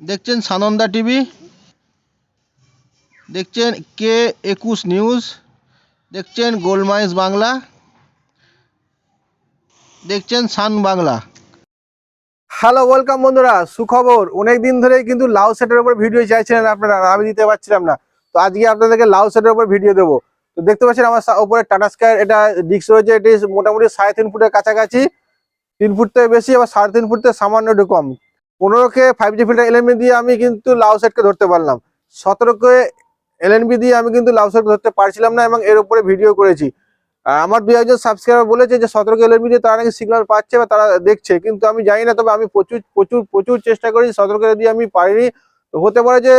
দেখছেন সানন্দা টিভি। দেখছেন কে একুশ নিউজ। দেখছেন গোলমাইজ বাংলা। দেখছেন সান বাংলা। হ্যালো, ওয়েলকাম বন্ধুরা, সুখবর। অনেক দিন ধরেই কিন্তু লাউ সেটের উপর ভিডিও চাইছিলেন আপনারা আমি দিতে পারছিলাম না। তো আজকে আপনাদেরকে লাউ সেটের উপর ভিডিও দেবো। তো দেখতে পাচ্ছেন আমার উপরে টাটা স্কাই, এটা ডিস্ক রয়েছে, এটি মোটামুটি সাড়ে তিন ফুটের কাছাকাছি। তিন ফুট থেকে বেশি, আবার সাড়ে তিন ফুট থেকে সামান্য একটু কম। পনেরোকে ফাইভ জি ফিল্টার এলএনবি দিয়ে আমি কিন্তু লাউ সেটকে ধরতে পারলাম। সতেরোকে এলএনবি দিয়ে আমি কিন্তু লাউ সেট ধরতে পারছিলাম না এবং এর উপরে ভিডিও করেছি। আমার দুই একজন সাবস্ক্রাইবার বলেছে যে সতেরোকে এলএনবি দিয়ে তারা নাকি সিগন্যাল পাচ্ছে বা তারা দেখছে, কিন্তু আমি জানি না, তবে আমি প্রচুর প্রচুর প্রচুর চেষ্টা করি সতেরোকে দিয়ে আমি পারিনি। হতে পারে যে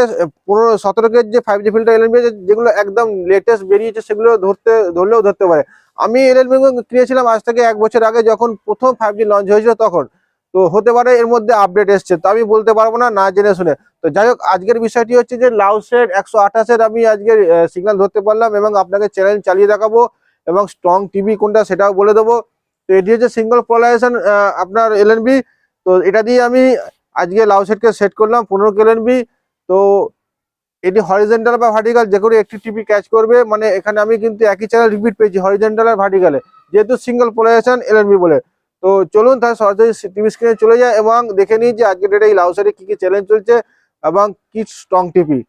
পনেরো, সতেরোকে যে ফাইভ জি ফিল্টার এলএনবি যেগুলো একদম লেটেস্ট বেরিয়েছে, সেগুলো ধরতে, ধরলেও ধরতে পারে। আমি এলএনবি কিনেছিলাম আজ থেকে এক বছর আগে, যখন প্রথম ফাইভ জি লঞ্চ হয়েছিল তখন। তো হতে পারে এর মধ্যে আপডেট এসছে, তো আমি বলতে পারব না না জেনে শুনে। তো যাই হোক, আজকের বিষয়টি হচ্ছে যে লাউসের একশো আঠাশের আমি আজকের সিগন্যাল ধরতে পারলাম এবং আপনাকে চ্যানেল চালিয়ে দেখাবো এবং স্ট্রং টিভি কোনটা সেটাও বলে দেবো। তো এটি হচ্ছে সিঙ্গল পলারেশন আপনার এলএনবি তো এটা দিয়ে আমি আজকে লাউসেটকে সেট করলাম, পনেরো এলএনবি তো এটি হরিজেন্টাল বা ভার্টিক্যাল যে কোনো একটি টিভি ক্যাচ করবে মানে এখানে আমি কিন্তু একই চ্যানেল রিপিট পেয়েছি হরিজেন্টাল আর ভার্টিক্যালে যেহেতু সিঙ্গল পোলারাইজেশন এলএনবি বলে। তো চলুন তাহলে সরাসরি টিভি স্ক্রিনে চলে যায় এবং দেখে নিই যে আজকের ডেটে এই লাউসারে কি কি চ্যালেঞ্জ চলছে এবং কি স্ট্রং টিভি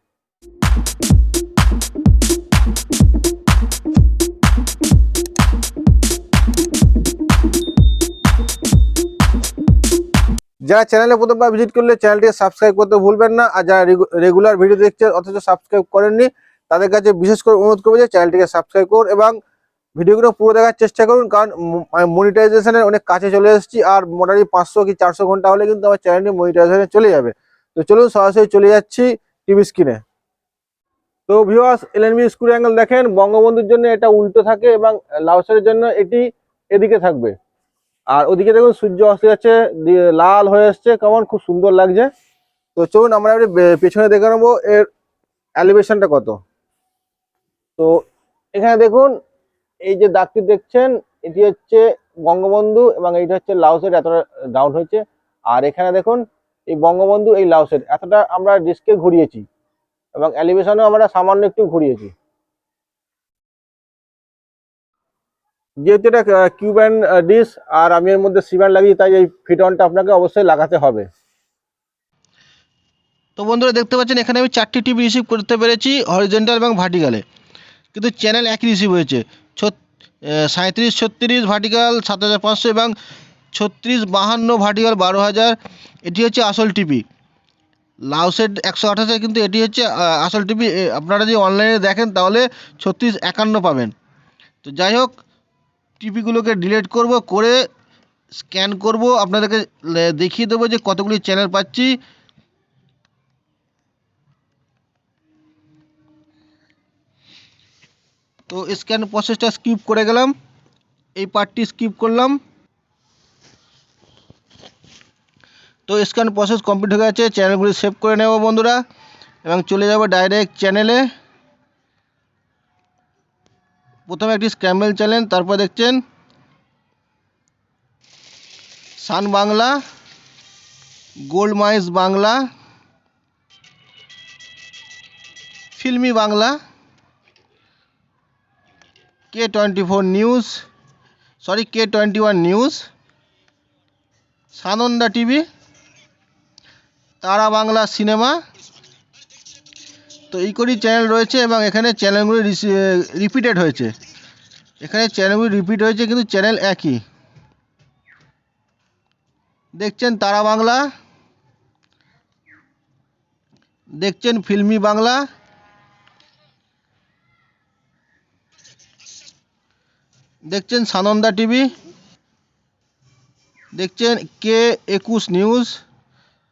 যারা চ্যানেলে প্রথমবার ভিজিট করলে চ্যানেলটিকে সাবস্ক্রাইব করতে ভুলবেন না, আর যারা রেগুলার ভিডিও দেখছেন অথচ সাবস্ক্রাইব করেননি, তাদের কাছে বিশেষ করে অনুরোধ করব যে চ্যানেলটিকে সাবস্ক্রাইব করুন এবং ভিডিওগুলো পুরো দেখার চেষ্টা করুন, কারণ মনিটাইজেশনের অনেক কাছে চলে এসেছি, আর মোটামুটি পাঁচশো কি চারশো ঘণ্টা হলে কিন্তু আমার চ্যানেলটি মনিটাইজেশনে চলে যাবে। তো চলুন সরাসরি চলে যাচ্ছি টিভি স্ক্রিনে তো ভিউয়ার্স এলএনবি স্ক্রু অ্যাঙ্গেল দেখেন, বঙ্গবন্ধুর জন্য এটা উল্টো থাকে এবং লাউসারের জন্য এটি এদিকে থাকবে। আর ওদিকে দেখুন, সূর্য অস্ত যাচ্ছে লাল হয়ে আসছে কেমন, খুব সুন্দর লাগছে। তো চলুন আমরা পেছনে দেখে নেব, এর অ্যালিভেশনটা কত। তো এখানে দেখুন এই যে দাগটি দেখছেন, এটি হচ্ছে বঙ্গবন্ধু এবং এইটা হচ্ছে লাউসের এতটা ডাউন হয়েছে। আর এখানে দেখুন, এই বঙ্গবন্ধু, এই লাউসের এতটা আমরা ডিস্কে ঘুরিয়েছি এবং অ্যালিভেশনও আমরা সামান্য একটু ঘুরিয়েছি। যেহেতু এটা কিউব অ্যান্ড ডিস আর আমি এর মধ্যে সিমেন্ট লাগিয়ে তাই এই ফিট অনটা আপনাকে অবশ্যই লাগাতে হবে। তো বন্ধুরা দেখতে পাচ্ছেন, এখানে আমি চারটি টিভি রিসিভ করতে পেরেছি হরিজেন্টাল এবং ভার্টিক্যালে কিন্তু চ্যানেল একই রিসিভ হয়েছে। সাঁত্রিশ ছত্রিশ ভার্টিক্যাল সাত হাজার পাঁচশো এবং ছত্রিশ, বাহান্ন ভার্টিক্যাল বারো হাজার। এটি হচ্ছে আসল টিভি। লাউসেট একশো আঠাশে কিন্তু এটি হচ্ছে আসল টিভি। আপনারা যদি অনলাইনে দেখেন তাহলে ছত্রিশ একান্ন পাবেন। তো যাই হোক, টিভিগুলোকে ডিলিট করব, করে স্ক্যান করব। আপনাদেরকে দেখিয়ে দেবো যে কতগুলি চ্যানেল পাচ্ছি। তো স্ক্যান প্রসেসটা স্কিপ করে গেলাম। এই পার্টটি স্কিপ করলাম। তো স্ক্যান প্রসেস কমপ্লিট হয়ে গেছে চ্যানেলগুলি সেভ করে নেব বন্ধুরা। এবং চলে যাব ডাইরেক্ট চ্যানেলে প্রথমে একটি স্ক্র্যাম্বল চ্যানেল তারপর দেখছেন সান Bangla gold মাইস Bangla filmy Bangla K twenty four news sorry K twenty one news Sananda TV Tara Bangla cinema তো এই কটি চ্যানেল রয়েছে এবং এখানে চ্যানেলগুলি রিপিটেড হয়েছে। এখানে চ্যানেলগুলি রিপিট হয়েছে, কিন্তু চ্যানেল একই। দেখছেন তারা বাংলা, দেখছেন ফিল্মি বাংলা দেখছেন সানন্দা টিভি? দেখছেন কে একুশ নিউজ?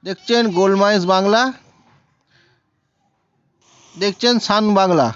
দেখছেন গোলমাইজ বাংলা? দেখছেন সান বাংলা?